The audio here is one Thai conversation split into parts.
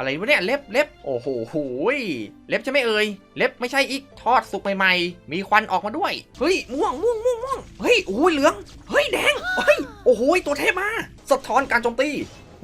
อะไรวะเนี่ยเล็บเล็บโอ้โหหูยเล็บใช่ไหมเอ่ยเล็บไม่ใช่อีกทอดสุกใหม่ๆ มีควันออกมาด้วย เฮ้ยม่วงม่วงม่วงม่วงเฮ้ยโอ้ยเหลือง เฮ้ยแดงเฮ้ยโอ้โหยตัวเทพมาสะท้อนการโจมตี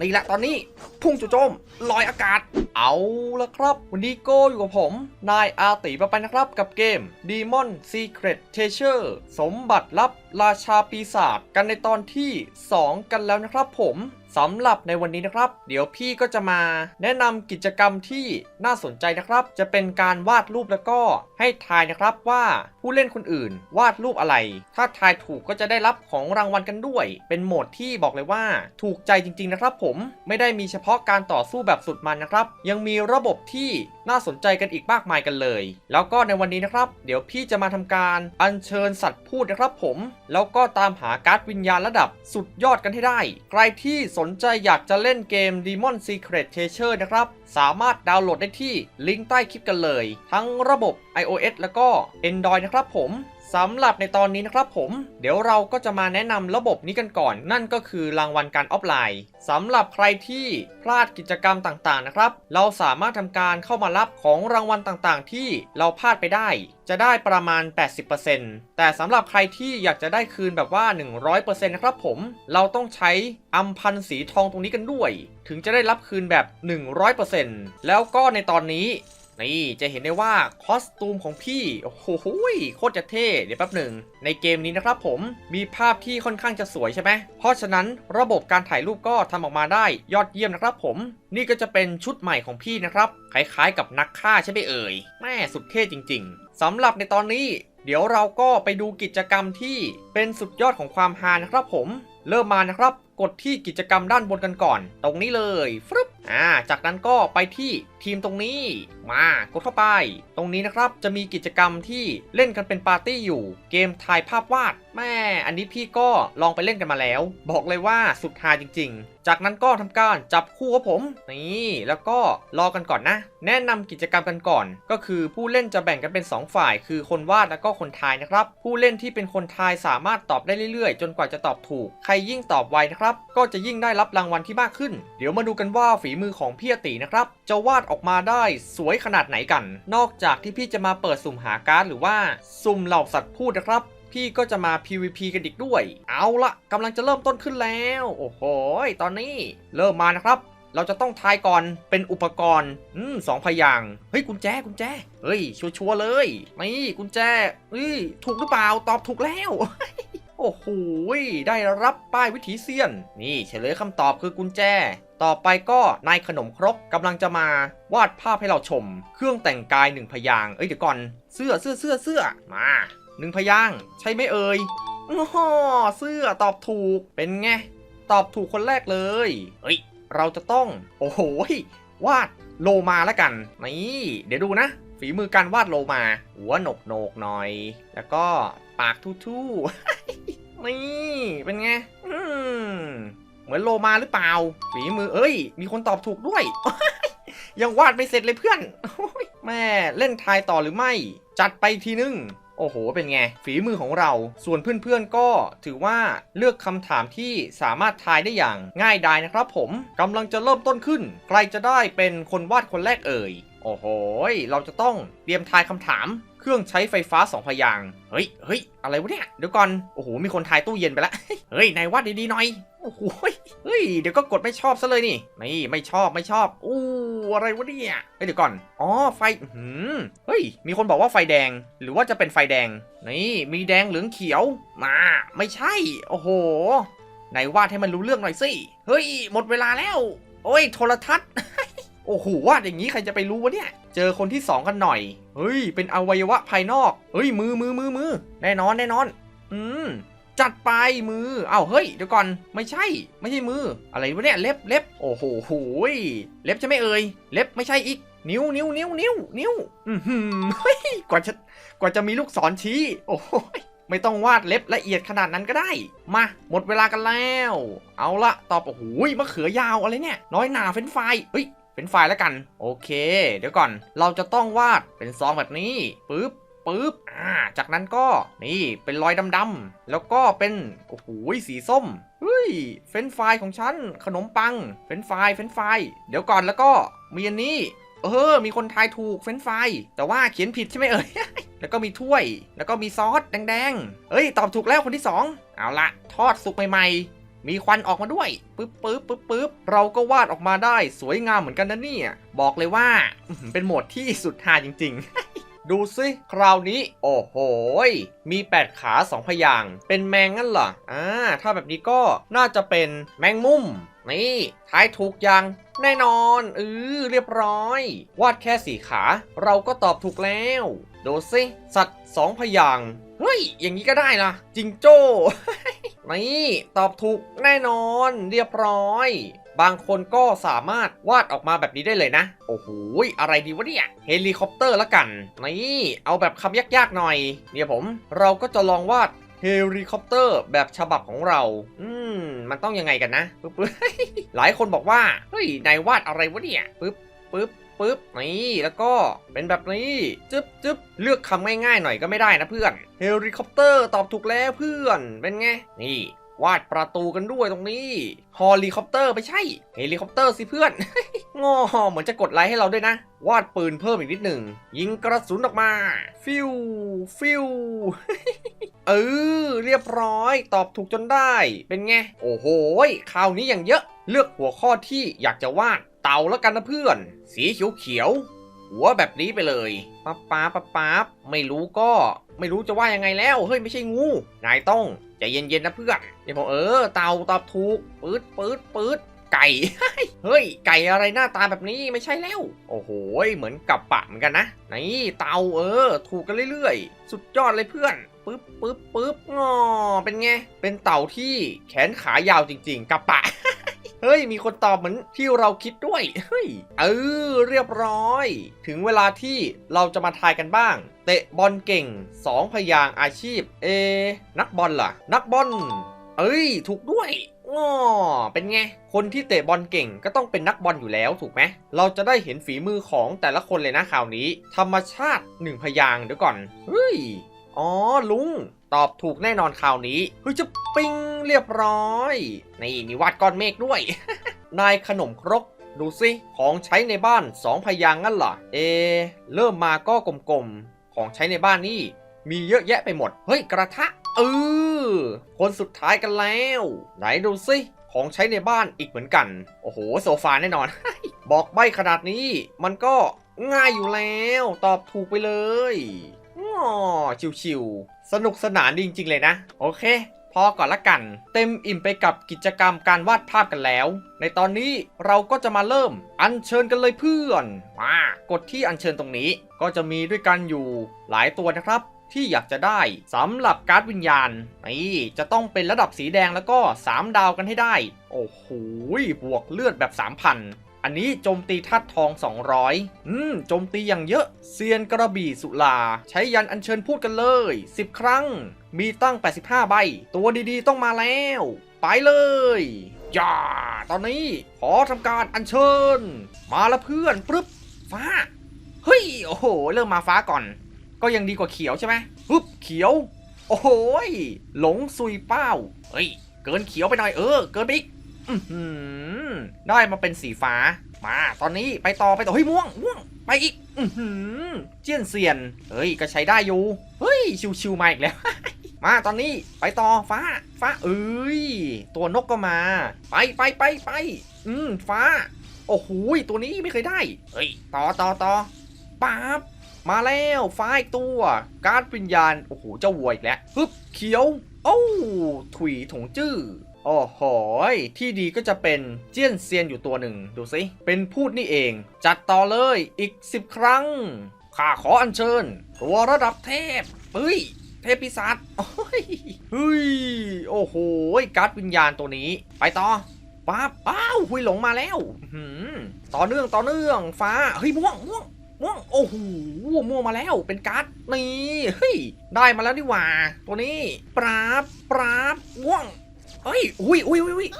นี่แหละตอนนี้พุ่งจู่โจมลอยอากาศ เอาละครับ วันนี้โกอยู่กับผม นายอาติมาไปนะครับกับเกม Demon Secret Treasure สมบัติลับราชาปีศาจกันในตอนที่ 2 กันแล้วนะครับผม สำหรับในวันนี้นะครับ เดี๋ยวพี่ก็จะมาแนะนำกิจกรรมที่น่าสนใจนะครับ จะเป็นการวาดรูปแล้วก็ให้ทายนะครับว่าผู้เล่นคนอื่น วาดรูปอะไร ถ้าทายถูกก็จะได้รับของรางวัลกันด้วย เป็นโหมดที่บอกเลยว่า ถูกใจจริงๆนะครับ ผมไม่ได้มีเฉพาะการต่อสู้แบบสุดมันนะครับ ยังมีระบบที่ น่าสนใจกันอีกมากมายกันเลย แล้วก็ในวันนี้นะครับ เดี๋ยวพี่จะมาทำการอัญเชิญสัตว์พูดนะครับผม แล้วก็ตามหาการ์ดวิญญาณระดับสุดยอดกันให้ได้ ใครที่สนใจอยากจะเล่นเกม Demon Secret Treasure นะครับ สามารถดาวน์โหลดได้ที่ลิงก์ใต้คลิปกันเลย ทั้งระบบ iOS แล้วก็ Android นะครับผม สำหรับในตอนนี้นะครับผม เดี๋ยวเราก็จะมาแนะนำระบบนี้กันก่อน นั่นก็คือรางวัลการออฟไลน์สำหรับใครที่พลาดกิจกรรมต่างๆนะครับ เราสามารถทำการเข้ามารับของรางวัลต่างๆ ที่เราพลาดไปได้ จะได้ประมาณ 80%แต่สำหรับใครที่อยากจะได้คืนแบบว่า 100%นะครับผม เราต้องใช้อัมพันสีทองตรงนี้กันด้วย ถึงจะได้รับคืนแบบ 100%แล้วก็ในตอนนี้ นี่จะเห็นได้ว่าคอสตูมของพี่ โอ้โหโคตรจะเท่ เดี๋ยวแป๊บหนึ่ง ในเกมนี้นะครับผมมีภาพที่ค่อนข้างจะสวยใช่ไหม เพราะฉะนั้นระบบการถ่ายรูปก็ทำออกมาได้ยอดเยี่ยมนะครับผม นี่ก็จะเป็นชุดใหม่ของพี่นะครับ คล้ายๆกับนักฆ่าใช่ไหมเอ่ย แม่สุดเท่จริง ๆสำหรับในตอนนี้ เดี๋ยวเราก็ไปดูกิจกรรมที่เป็นสุดยอดของความฮานะครับผม เริ่มมานะครับ กดที่กิจกรรมด้านบนกันก่อน ตรงนี้เลยฟึบ อ่า จากนั้นก็ไปที่ทีมตรงนี้มากดเข้าไป ตรงนี้นะครับจะมีกิจกรรมที่เล่นกันเป็นปาร์ตี้อยู่ เกมถ่ายภาพวาด แม่อันนี้พี่ก็ลองไปเล่นกันมาแล้ว บอกเลยว่าสุดฮาจริง ๆ จากนั้นก็ทำการจับคู่กับผม นี่แล้วก็รอกันก่อนนะ แนะนำกิจกรรมกันก่อน ก็คือผู้เล่นจะแบ่งกันเป็น 2 ฝ่าย คือคนวาดแล้วก็คนทายนะครับ ผู้เล่นที่เป็นคนทายสามารถตอบได้เรื่อยๆ จนกว่าจะตอบถูก ใครยิ่งตอบไวนะครับ ก็จะยิ่งได้รับรางวัลที่มากขึ้น เดี๋ยวมาดูกันว่าฝีมือของพี่อตินะครับจะวาดออกมาได้สวยขนาดไหนกัน นอกจากที่พี่จะมาเปิดสุ่มหาการ์ดหรือว่าสุ่มเหล่าสัตว์พูดนะครับ พี่ก็จะมา PVP กันอีกด้วย เอาละกำลังจะเริ่มต้นขึ้นแล้ว โอ้โห ตอนนี้เริ่มมานะครับ เราจะต้องทายก่อนเป็นอุปกรณ์ อืมสองพยางค์เฮ้ยกุญแจกุญแจ เฮ้ย ชัวร์เลย นี่กุญแจเฮ้ยถูกหรือเปล่า ตอบถูกแล้วโอ้โห ได้รับป้ายวิถีเซียน นี่เฉลยคำตอบคือกุญแจ ต่อไปก็นายขนมครกกำลังจะมาวาดภาพให้เราชม เครื่องแต่งกายหนึ่งพยางค์เอ้ยเดี๋ยวก่อน เสื้อเสื้อเสื้อเสื้อมา หนึ่งพยางค์ใช่ไหมเอ่ยอ้อเสื้อตอบถูกเป็นไง ตอบถูกคนแรกเลย เฮ้ย เราจะต้อง โอ้โหวาดโลมาแล้วกัน นี่ เดี๋ยวดูนะ ฝีมือการวาดโลมา หัวโหนกโหนกๆหน่อย แล้วก็ปากทู่ๆนี่ เป็นไง อืมเหมือนโลมาหรือเปล่า ฝีมือ เอ้ย มีคนตอบถูกด้วย ยังวาดไม่เสร็จเลยเพื่อนโอ้ยแม่เล่นทายต่อหรือไม่ จัดไปทีนึง โอ้โห เป็นไง ฝีมือของเรา ส่วนเพื่อนๆก็ถือว่าเลือกคำถามที่สามารถทายได้อย่างง่ายดายนะครับผมกำลังจะเริ่มต้นขึ้น ใครจะได้เป็นคนวาดคนแรกเอ่ย โอ้โห เราจะต้องเตรียมทายคำถาม ครื่องใช้ไฟฟ้าสองพยางเฮ้ย เฮ้ย อะไรวะเนี่ย เดี๋ยวก่อน โอ้โห มีคนทายตู้เย็นไปแล้วเฮ้ย นายวาดดีๆหน่อย โอ้โห เฮ้ย เดี๋ยวก็กดไม่ชอบซะเลยนี่ นี่ ไม่ชอบ ไม่ชอบ อู้ อะไรวะเนี่ย เฮ้ย เดี๋ยวก่อน อ๋อ ไฟหืมเฮ้ย มีคนบอกว่าไฟแดง หรือว่าจะเป็นไฟแดง นี่ มีแดงเหลืองเขียว มา ไม่ใช่ โอ้โห ไหนวาดให้มันรู้เรื่องหน่อยสิ เฮ้ย หมดเวลาแล้ว โอ้ย โทรทัศน์ โอ้โหวาดอย่างนี้ใครจะไปรู้วะเนี่ย เจอคนที่สองกันหน่อย เฮ้ย เป็นอวัยวะภายนอก เฮ้ย มือมือมือมือแน่นอนแน่นอน อืม จัดไปมือ เอ้าเฮ้ย เดี๋ยวก่อน ไม่ใช่ ไม่ใช่มือ อะไรวะเนี่ย เล็บเล็บโอ้โหโหยเล็บใช่ไหมเอ่ย เล็บไม่ใช่อีก นิ้วนิ้วนิ้วนิ้วนิ้ว อือหือเฮ้ย กว่าจะ กว่าจะมีลูกศรชี้ โอ้โหไม่ต้องวาดเล็บละเอียดขนาดนั้นก็ได้ มา หมดเวลากันแล้ว เอาละตอบโอ้โหยมะเขือยาวอะไรเนี่ย น้อยหนาเฟ้นไฟเฮ้ย เป็นไฟล์แล้วกัน โอเค เดี๋ยวก่อน เราจะต้องวาดเป็นซองแบบนี้ปึ๊บปึ๊บอ่า จากนั้นก็นี่เป็นรอยดำๆ แล้วก็เป็น โอ้โห สีส้ม เฮ้ย เฟนช์ฟของฉัน ขนมปัง เฟนช์ฟรายเฟนช์ฟรายเดี๋ยวก่อนแล้วก็มีอันนี้ เออ มีคนทายถูกเฟนช์ฟรายแต่ว่าเขียนผิดใช่ไหมเอ่ย แล้วก็มีถ้วย แล้วก็มีซอสแดงๆเอ้ย ตอบถูกแล้วคนที่สองเอาละทอดสุกใหม่ๆ มีควันออกมาด้วยปึ๊บปึ๊บปึ๊บปึ๊บเราก็วาดออกมาได้สวยงามเหมือนกันนะเนี่ยบอกเลยว่าเป็นโหมดที่สุดฮาจริง ๆดูสิคราวนี้ โอ้โห มี 8 ขาสองพยาง เป็นแมงงั้นเหรออ่าถ้าแบบนี้ก็น่าจะเป็นแมงมุม นี่ทายถูกยัง แน่นอนเออเรียบร้อย วาดแค่สี่ขา เราก็ตอบถูกแล้ว ดูสิสัตว์สองพยาง เฮ้ย อย่างนี้ก็ได้ล่ะจิงโจ้ นี่ตอบถูกแน่นอนเรียบร้อย บางคนก็สามารถวาดออกมาแบบนี้ได้เลยนะ โอ้โหอะไรดีวะเนี่ยเฮลิคอปเตอร์ละกัน นี่เอาแบบคำยากๆหน่อยเนี่ยผมเราก็จะลองวาดเฮลิคอปเตอร์แบบฉบับของเรา อืม มันต้องยังไงกันนะปึ๊บหลายคนบอกว่า เฮ้ย นายวาดอะไรวะเนี่ยปึ๊บปึ๊บ ปึ๊บนี่แล้วก็เป็นแบบนี้จึ๊บจึ๊บเลือกคำง่ายๆหน่อยก็ไม่ได้นะเพื่อนเฮลิคอปเตอร์ตอบถูกแล้วเพื่อนเป็นไงนี่วาดประตูกันด้วยตรงนี้ฮอลิคอปเตอร์ไม่ใช่ เฮลิคอปเตอร์สิเพื่อนงอเหมือนจะกดไลค์ให้เราด้วยนะ วาดปืนเพิ่มอีกนิดหนึ่ง ยิงกระสุนออกมา ฟิว ฟิว เออ เรียบร้อย ตอบถูกจนได้ เป็นไง โอ้โห คราวนี้อย่างเยอะ เลือกหัวข้อที่อยากจะวาด เต่าแล้วกันนะเพื่อน สีเขียวเขียวๆหัวแบบนี้ไปเลยป๊าป๊าป๊าป๊าไม่รู้ก็ไม่รู้จะว่ายังไงแล้วเฮ้ยไม่ใช่งูนายต้องใจเย็นๆนะเพื่อนเดี๋ยวผมเออเต่าตอบถูกปื๊ดปื๊ดปื๊ดไก่ เฮ้ย ไก่อะไรหน้าตาแบบนี้ไม่ใช่แล้ว โอ้โห เหมือนกับปะเหมือนกันนะ นี่เต่าเออ ถูกกันเรื่อยๆ สุดยอดเลยเพื่อน ปึ๊บปึ๊บปึ๊บงอเป็นไง เป็นเต่าที่แขนขายาวจริง ๆ กับปะ เฮ้ย มีคนตอบเหมือนที่เราคิดด้วย เฮ้ย เออ เรียบร้อย ถึงเวลาที่เราจะมาทายกันบ้าง เตะบอลเก่ง 2 พยางอาชีพ เอ นักบอลล่ะ นักบอล เอ้ย ถูกด้วยง้อเป็นไง คนที่เตะบอลเก่งก็ต้องเป็นนักบอลอยู่แล้วถูกไหม เราจะได้เห็นฝีมือของแต่ละคนเลยนะข่าวนี้ ธรรมชาติหนึ่งพยางเดี๋ยวก่อน เฮ้ย อ๋อ ลุง ตอบถูกแน่นอนข่าวนี้ เฮ้ย จะปิ้งเรียบร้อย นี่มีวาดก้อนเมฆด้วย นายขนมครก ดูสิ ของใช้ในบ้านสองพยางงั้นเหรอ เอ เริ่มมาก็กลมๆ ของใช้ในบ้านนี่ มีเยอะแยะไปหมด เฮ้ย กระทะ เออ คนสุดท้ายกันแล้ว ไหนดูสิของใช้ในบ้านอีกเหมือนกัน โอ้โห โซฟาแน่นอน บอกใบขนาดนี้ มันก็ง่ายอยู่แล้ว ตอบถูกไปเลยง้อชิวๆ สนุกสนานจริง ๆ เลยนะ โอเค พอก่อนละกัน เต็มอิ่มไปกับกิจกรรมการวาดภาพกันแล้ว ในตอนนี้เราก็จะมาเริ่มอัญเชิญกันเลยเพื่อนมากดที่อัญเชิญตรงนี้ ก็จะมีด้วยกันอยู่หลายตัวนะครับที่อยากจะได้สำหรับการ์ดวิญญาณนี่จะต้องเป็นระดับสีแดงแล้วก็ 3 ดาวกันให้ได้ โอ้โหบวกเลือดแบบ 3,000 อันนี้โจมตีทัดทอง 200 อืม โจมตีอย่างเยอะ เซียนกระบี่สุลา ใช้ยันอัญเชิญพูดกันเลย 10 ครั้ง มีตั้ง 85 ใบ ตัวดีๆต้องมาแล้ว ไปเลยย่าตอนนี้ขอทำการอัญเชิญ มาละเพื่อนปึ๊บ ฟ้า เฮ้ย โอ้โห เริ่มมาฟ้าก่อน ก็ยังดีกว่าเขียวใช่ไหมปึ๊บ เขียว โอ้โหหลงซุยเป้า เฮ้ย เกินเขียวไปหน่อยเออ เกินไปอีก ได้มาเป็นสีฟ้า มาตอนนี้ไปต่อไปต่อเฮ้ยม่วงม่วงไปอีกอือหือเจียนเซียน เฮ้ยก็ใช้ได้อยู่ เฮ้ยชิวๆมาอีกแล้ว มาตอนนี้ไปต่อฟ้า ฟ้าเอ้ยตัวนกก็มา ไปไปไปไปอืมฟ้า โอ้โหตัวนี้ไม่เคยได้ เฮ้ยต่อต่อต่อป๊าบมาแล้วฟ้าอีกตัว การ์ดวิญญาณ โอ้โหเจ้าวัวอีกแล้วฮึบเขียว โอ้ถุยถงจื้อ โอ้โหที่ดีก็จะเป็นเจี้ยนเซียนอยู่ตัวหนึ่ง ดูสิเป็นพูดนี่เอง จัดต่อเลยอีก 10 ครั้ง ข้าขออัญเชิญ ตัวระดับเทพเฮ้ย เทพปีศาจโอ้ยเฮ้ย โอ้โหการ์ดวิญญาณตัวนี้ ไปต่อป๊าบอ้าวหุยหลงมาแล้วหือต่อเนื่องต่อเนื่องฟ้า เฮ้ยม่วงม่วงม่วงโอ้โหม่วงมาแล้วเป็นการ์ดนี่เฮ้ยได้มาแล้วนี่หว่า ตัวนี้ปราบปราบม่วง เฮ้ยอุ้ย อุ้ยอุ้ยอุ้ย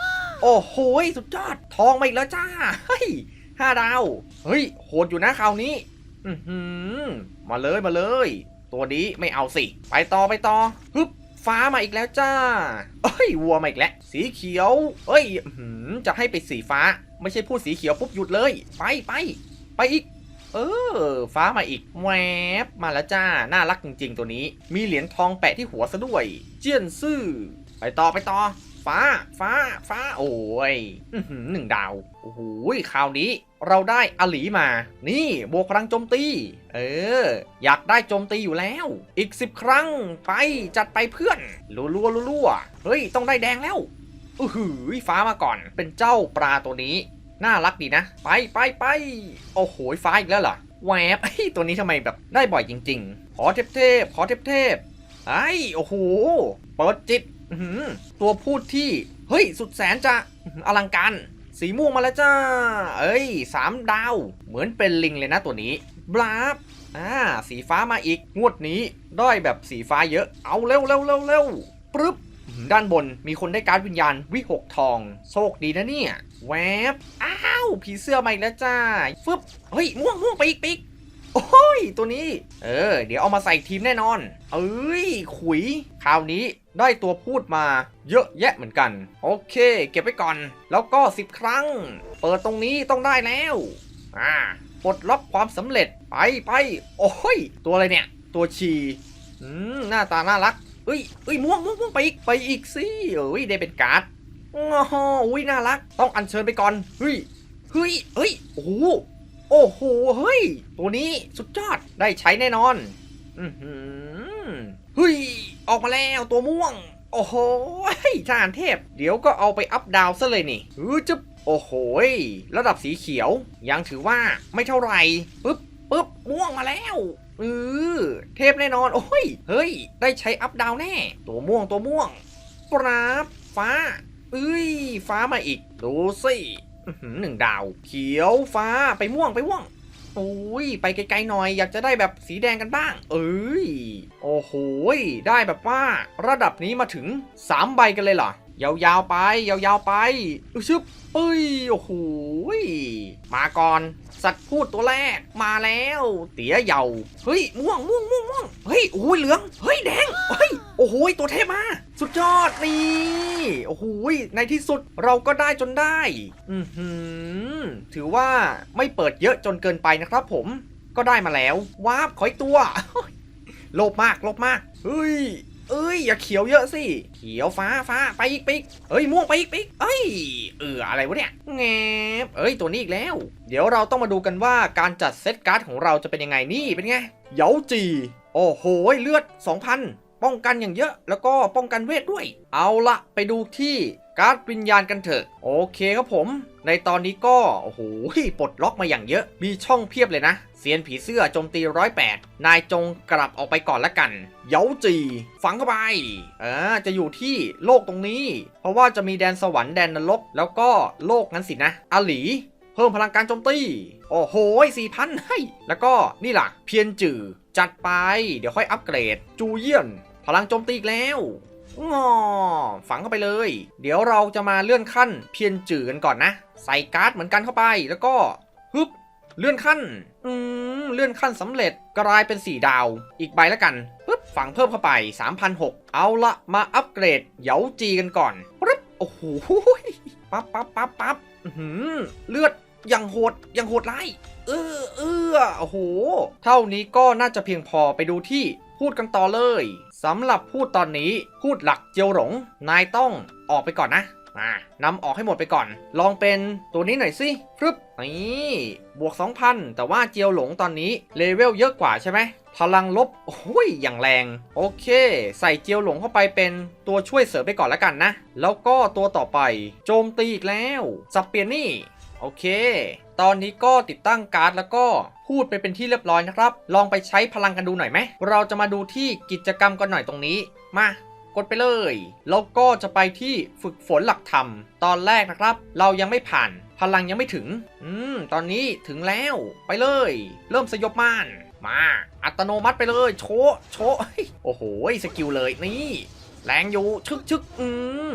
โอ้โหสุดยอด ทองมาอีกแล้วจ้า เฮ้ยห้าดาว เฮ้ย โหดอยู่นะคราวนี้ อือหือมาเลยมาเลย ตัวนี้ไม่เอาสิ ไปต่อไปต่อฮึบฟ้ามาอีกแล้วจ้า เอ้ยวัวมาอีกแล้ว สีเขียว เอ้ยอื้อหือจะให้ไปสีฟ้า ไม่ใช่พูดสีเขียวปุ๊บหยุดเลย ไปไปไปอีก เออ ฟ้ามาอีก แวบมาแล้วจ้า น่ารักจริง ๆ ตัวนี้ มีเหรียญทองแปะที่หัวซะด้วย เจียนซื่อ ไปต่อไปต่อ ฟ้า ฟ้า ฟ้า โอ้ยหนึ่งดาว โอ้โหคราวนี้เราได้อลีมา นี่บวกพลังโจมตี เออ อยากได้โจมตีอยู่แล้ว อีกสิบครั้ง ไป จัดไปเพื่อน รัวรัวรัวๆเฮ้ย ต้องได้แดงแล้วอือหือฟ้ามาก่อน เป็นเจ้าปลาตัวนี้ น่ารักดีนะ ไปไปไป โอ้โห ฟ้าอีกแล้วเหรอ แหวบเฮ้ตัวนี้ทำไมแบบได้บ่อยจริง ๆ ขอเทพเทพขอเทพเทพไอ้โอ้โห เปิดจิต ตัวพูดที่ เฮ้ย สุดแสนจะอลังการ สีม่วงมาแล้วจ้า เอ้ยสามดาว เหมือนเป็นลิงเลยนะตัวนี้บลาบอ่า สีฟ้ามาอีก งวดนี้ได้แบบสีฟ้าเยอะ เอาเร็วเร็วเร็วเร็วปึ๊บ ด้านบนมีคนได้การดวิญญาณวิหกทอง โชคดีนะเนี่ย แวบ อ้าว ผีเสื้อมาอีกแล้วจ้า ฟึบ เฮ้ย ม่วงม่วงไปอีกไปอีก โอ้ย ตัวนี้ เออ เดี๋ยวเอามาใส่ทีมแน่นอน เอ้ย ขุย คราวนี้ได้ตัวพูดมาเยอะแยะเหมือนกัน โอเค เก็บไว้ก่อน แล้วก็ 10 ครั้ง เปิดตรงนี้ต้องได้แล้ว อ่าปลดล็อกความสำเร็จ ไปไป โอ้ย ตัวอะไรเนี่ย ตัวชีอืม หน้าตาน่ารักเอ้ยเอ้ยม่วงม่วงม่วงไปอีก ไปอีกสิเอ้ย ได้เป็นการ์ดอ๋ออุ้ยน่ารัก ต้องอัญเชิญไปก่อน เฮ้ย เฮ้ย เฮ้ย โอ้ โอ้โห เฮ้ย ตัวนี้สุดยอด ได้ใช้แน่นอน อือหือเฮ้ย ออกมาแล้วตัวม่วง โอ้โหทหารเทพ เดี๋ยวก็เอาไปอัพดาวซะเลยนี่เออจะโอ้โห ระดับสีเขียว ยังถือว่าไม่เท่าไหร่ปึ๊บปึ๊บม่วงมาแล้วเออเทพแน่นอน โอ้ย เฮ้ย ได้ใช้อัพดาวแน่ ตัวม่วงตัวม่วงปราบฟ้า เอ้ย ฟ้ามาอีก ดูสิ หนึ่งดาว เขียวฟ้าไปม่วงไปม่วงโอ้ยไปไกลๆหน่อยอยากจะได้แบบสีแดงกันบ้าง เอ้ย โอ้โหได้แบบว่าระดับนี้มาถึง 3 ใบกันเลยเหรอยาวๆไป ยาวๆไปอึชึบเอ้ยโอ้โหมาก่อน สัตว์พูดตัวแรกมาแล้ว เตี๋ยเยาเฮ้ยม่วงม่วงม่วงม่วงเฮ้ยโอ้ยเหลืองเฮ้ยแดงเฮ้ยโอ้โหตัวเทพมา ยอดนี่ โอ้โหในที่สุดเราก็ได้จนได้ อือหือ ถือว่าไม่เปิดเยอะจนเกินไปนะครับผม ก็ได้มาแล้ว วาบขออีกตัว โลภมาก โลภมาก เฮ้ย เอ้ย อย่าเขียวเยอะสิ เขียวฟ้าฟ้าไปอีกไปอีกเอ้ย ม่วงไปอีกไปอีกเอ้ย เอออะไรวะเนี่ย แงบเอ้ย ตัวนี้อีกแล้ว เดี๋ยวเราต้องมาดูกันว่าการจัดเซตการ์ดของเราจะเป็นยังไงนี่ เป็นไง เหยาจี โอ้โห เลือด 2,000 ป้องกันอย่างเยอะ แล้วก็ป้องกันเวทด้วย เอาละไปดูที่การ์ดวิญญาณกันเถอะ โอเคครับผม ในตอนนี้ก็ โอ้โหปลดล็อกมาอย่างเยอะ มีช่องเพียบเลยนะเซียนผีเสื้อโจมตีร้อยแปดนายจงกลับออกไปก่อนละกัน เย้าจี ฝังเข้าไปอ่าจะอยู่ที่โลกตรงนี้ เพราะว่าจะมีแดนสวรรค์แดนนรก แล้วก็โลกนั้นสินะอาหลีเพิ่มพลังการโจมตี โอ้โหสี่พันให้ แล้วก็นี่ล่ะ เพียนจือ จัดไป เดี๋ยวค่อยอัปเกรด จูเยียน พลังโจมตีอีกแล้วงอฝังเข้าไปเลย เดี๋ยวเราจะมาเลื่อนขั้นเพียนจือกันก่อนนะ ใส่การ์ดเหมือนกันเข้าไป แล้วก็ฮึบเลื่อนขั้น อืม เลื่อนขั้นสำเร็จกลายเป็น 4 ดาว อีกใบแล้วกันปึ๊บฝังเพิ่มเข้าไป 3,006 เอาละมาอัปเกรดเหยาจีกันก่อนปึ๊บโอ้โหปั๊บปั๊บปั๊บปั๊บอื้อหือเลือดยังโหดยังโหดร้ายเออเออโอ้โห เท่านี้ก็น่าจะเพียงพอไปดูที่พูดกันต่อเลย สำหรับพูดตอนนี้พูดหลักเจียวหลง นายต้องออกไปก่อนนะอ่านำออกให้หมดไปก่อน ลองเป็นตัวนี้หน่อยสิฟรึบนี่บวก 2,000 แต่ว่าเจียวหลงตอนนี้เลเวลเยอะกว่าใช่ไหม พลังลบโอ้ยอย่างแรง โอเค ใส่เจียวหลงเข้าไปเป็นตัวช่วยเสริมไปก่อนแล้วกันนะ แล้วก็ตัวต่อไป โจมตีอีกแล้วสับเปลี่ยนนี่ โอเค ตอนนี้ก็ติดตั้งการ์ดแล้วก็พูดไปเป็นที่เรียบร้อยนะครับ ลองไปใช้พลังกันดูหน่อยไหม เราจะมาดูที่กิจกรรมกันหน่อยตรงนี้ มากดไปเลย แล้วก็จะไปที่ฝึกฝนหลักธรรม ตอนแรกนะครับ เรายังไม่ผ่าน พลังยังไม่ถึง อืม ตอนนี้ถึงแล้ว ไปเลย เริ่มสยบม่าน มาอัตโนมัติไปเลยโชโชโอ้โหสกิลเลยนี่แรงอยู่ชึกชึกอืม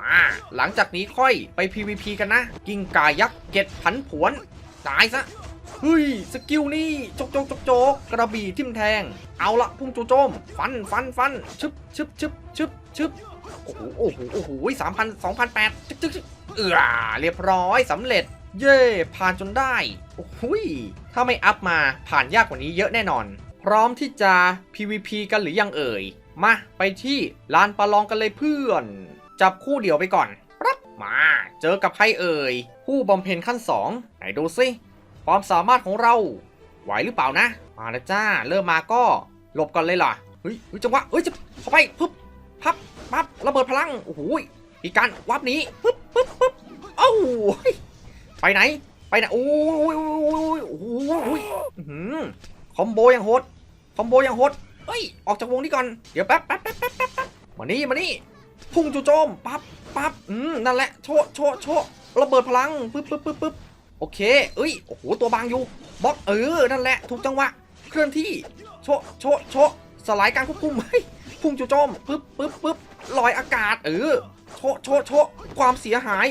มาหลังจากนี้ค่อยไป PVP กันนะ กิ้งกายักษ์เก็ดผันผวน ตายซะเฮ้ยสกิลนี่โจกโจกโจกจกกระบี่ทิ่มแทง เอาละพุ่งจูโจม ฟันฟันฟันชึบชึบชึบชึบชึบโอ้โหโอ้โหโอ้โหสามพันสองพันแปดจึ๊กจึ๊กเออเรียบร้อยสำเร็จ เย่ผ่านจนได้ อ้ยถ้าไม่อัพมาผ่านยากกว่านี้เยอะแน่นอน พร้อมที่จะ PVP กันหรือยังเอ่ย มาไปที่ลานประลองกันเลยเพื่อน จับคู่เดี่ยวไปก่อนปั๊บมาเจอกับใครเอ่ย ผู้บำเพ็ญขั้น 2 ไหนดูสิความสามารถของเราไหวหรือเปล่านะ มาแล้วจ้า เริ่มมาก็หลบก่อนเลยล่ะเฮ้ยเฮ้ยจังหวะเฮ้ยจะเข้าไปปึ๊บพับปั๊บระเบิดพลังโอ้โหยมีการวับนี้ปึ๊บปึ๊บปึ๊บเอ้าไปไหน ไปไหนโอ้ยโอ้ยโอ้ยโอ้ยอื้อหือคอมโบยังโหดคอมโบยังโหดเฮ้ยออกจากวงนี้ก่อนเดี๋ยวแป๊บแป๊บแป๊บแป๊บแป๊บแป๊บมานี่มานี่พุ่งจู่โจมปั๊บปั๊บอืมนั่นแหละโชะโชะโชะระเบิดพลังปึ๊บปึ๊บปึ๊บปึ๊บโอเคเอ้ยโอ้โหตัวบางอยู่บล็อกเออนั่นแหละถูกจังหวะเคลื่อนที่โชะโชะโชะสลายการควบคุมเฮ้ยพุ่งจู่โจมปึ๊บปึ๊บปึ๊บลอยอากาศเออโชะโชะโชะความเสียหาย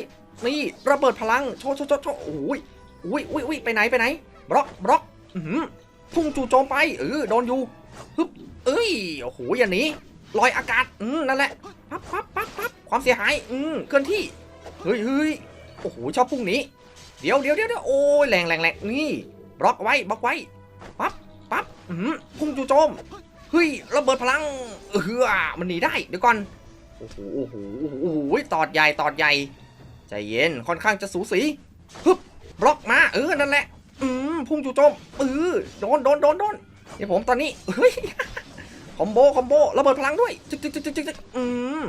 นี่ระเบิดพลังโชะโชะโชะโชะโอ้ยอุ้ยอุ้ยอุ้ยไปไหนไปไหนบล็อกบล็อกหือพุ่งจู่โจมไปเออโดนอยู่ฮึบเอ้ยโอ้โหอย่างนี้ลอยอากาศอืมนั่นแหละปั๊บปั๊บปั๊บปั๊บความเสียหายอืมเคลื่อนที่เฮ้ยเฮ้ยโอ้โหชอบพุ่งนี้เดี๋ยวเดี๋ยวเดี๋ยวเดี๋ยวโอ้ยแรงแรงแรงนี่บล็อกไว้บล็อกไว้ปั๊บปั๊บอืมพุ่งจู่โจมเฮ้ยระเบิดพลังเออมันหนีได้เดี๋ยวก่อนโอ้โหโอ้โหโอ้โหโอ้โหตอดใหญ่ตอดใหญ่ ใจเย็นค่อนข้างจะสูสีฮึบบล็อกมาเออนั่นแหละ อืมพุ่งจู่โจมเออโดนโดนโดนโดนเดี๋ยวผมตอนนี้เฮ้ยคอมโบคอมโบระเบิดพลังด้วยจึ๊กจึ๊กจึ๊กจึ๊กจึ๊กอืม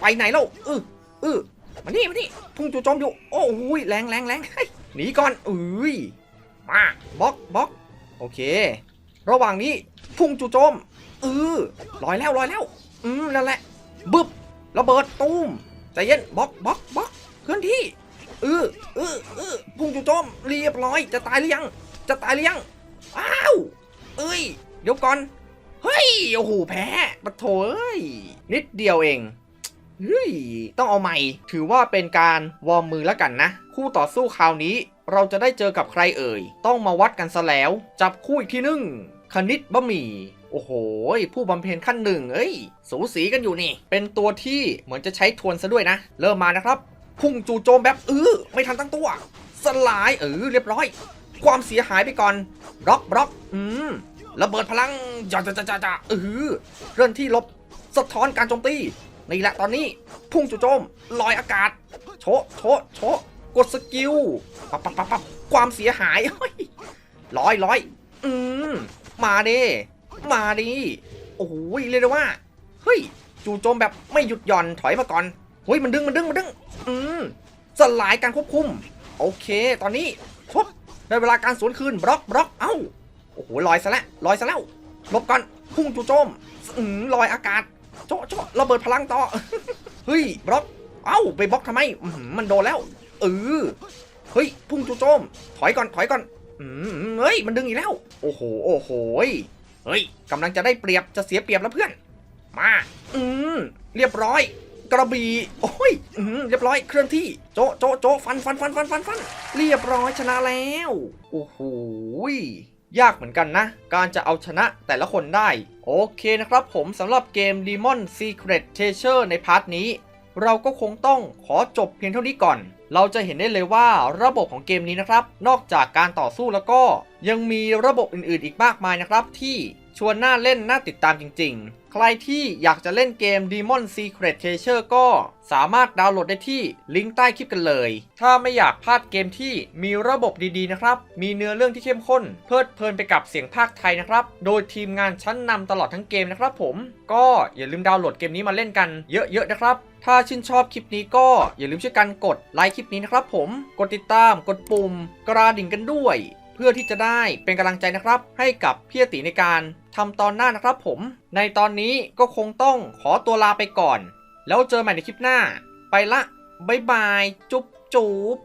ไปไหนแล้วเออเออมานี่มานี่พุ่งจู่โจมอยู่โอ้ยแรงแรงแรงเฮ้ยหนีก่อนเอ้ยมาบล็อกบล็อกโอเค ระหว่างนี้พุ่งจู่โจมเออลอยแล้วลอยแล้ว อืมนั่นแหละบึบระเบิดตุ้มใจเย็นบล็อกบล็อกบล็อก เคลื่อนที่เออเออเออพุ่งจู่โจมเรียบร้อย จะตายหรือยัง จะตายหรือยังอ้าวเอ้ย เดี๋ยวก่อน เฮ้ยโอ้โหแพ้ปะโถเอ้ยนิดเดียวเองเฮ้ยต้องเอาใหม่ ถือว่าเป็นการวอร์มมือแล้วกันนะ คู่ต่อสู้คราวนี้ เราจะได้เจอกับใครเอ่ย ต้องมาวัดกันซะแล้ว จับคู่อีกทีหนึงคณิตบะหมี่ โอ้โห ผู้บำเพ็ญขั้นหนึ่งเอ้ย สูสีกันอยู่นี่ เป็นตัวที่เหมือนจะใช้ทวนซะด้วยนะ เริ่มมานะครับ พุ่งจู่โจมแบบเออไม่ทันตั้งตัว สลายเออเรียบร้อย ความเสียหายไปก่อนบล็อกบล็อกอืมระเบิดพลังจ้าจ้าจ้าจ้าเออเคลื่อนที่ลบสะท้อนการโจมตีนี่แหละตอนนี้พุ่งจู่โจมลอยอากาศ โชะโชะโชะกดสกิลปับปับปับปับความเสียหายเฮ้ยลอยลอยอืมมาดิมาดิโอ้โหเรียกได้ว่าเฮ้ยจู่โจมแบบไม่หยุดหย่อนถอยมาก่อนเฮ้ยมันดึงมันดึงมันดึงอืม สลายการควบคุม โอเค ตอนนี้ชุบได้เวลาการสวนคืนบล็อกบล็อกเอ้าโอ้โหลอยซะแล้วลอยซะแล้วลบก่อนพุ่งจู่โจมอืมลอยอากาศโจะโจะระเบิดพลังต่อเฮ้ยบล็อกเอ้าไปบล็อกทำไมมันโดนแล้วเออเฮ้ยพุ่งจู่โจม ถอยก่อนถอยก่อนอืมเฮ้ยมันดึงอีกแล้ว โอ้โหโอ้โหเฮ้ยกำลังจะได้เปรียบจะเสียเปรียบแล้วเพื่อน มา อืมเรียบร้อย กระบี่โอ้ยอเรียบร้อยเคลื่อนที่โจโจโจฟันฟันฟันฟันฟันฟันเรียบร้อยชนะแล้วโอ้โหยากเหมือนกันนะ การจะเอาชนะแต่ละคนได้ โอเคนะครับผมสำหรับเกม Demon Secret Treasure ในพาร์ทนี้ เราก็คงต้องขอจบเพียงเท่านี้ก่อน เราจะเห็นได้เลยว่าระบบของเกมนี้นะครับ นอกจากการต่อสู้แล้วก็ยังมีระบบอื่นๆ อีกมากมายนะครับ ที่ชวนน่าเล่นน่าติดตามจริง ๆ ใครที่อยากจะเล่นเกม Demon Secret Treasure ก็สามารถดาวน์โหลดได้ที่ลิงก์ใต้คลิปกันเลย ถ้าไม่อยากพลาดเกมที่มีระบบดีๆนะครับ มีเนื้อเรื่องที่เข้มข้น เพลิดเพลินไปกับเสียงภาคไทยนะครับ โดยทีมงานชั้นนำตลอดทั้งเกมนะครับผม ก็อย่าลืมดาวน์โหลดเกมนี้มาเล่นกันเยอะๆนะครับ ถ้าชื่นชอบคลิปนี้ก็อย่าลืมช่วยกันกดไลค์คลิปนี้นะครับผม กดติดตาม กดปุ่ม กระดิ่งกันด้วย เพื่อที่จะได้เป็นกำลังใจนะครับ ให้กับพี่ติในการ ทำตอนหน้านะครับผม ในตอนนี้ก็คงต้องขอตัวลาไปก่อน แล้วเจอใหม่ในคลิปหน้า ไปละ บ๊ายบาย จุ๊บจุ๊บ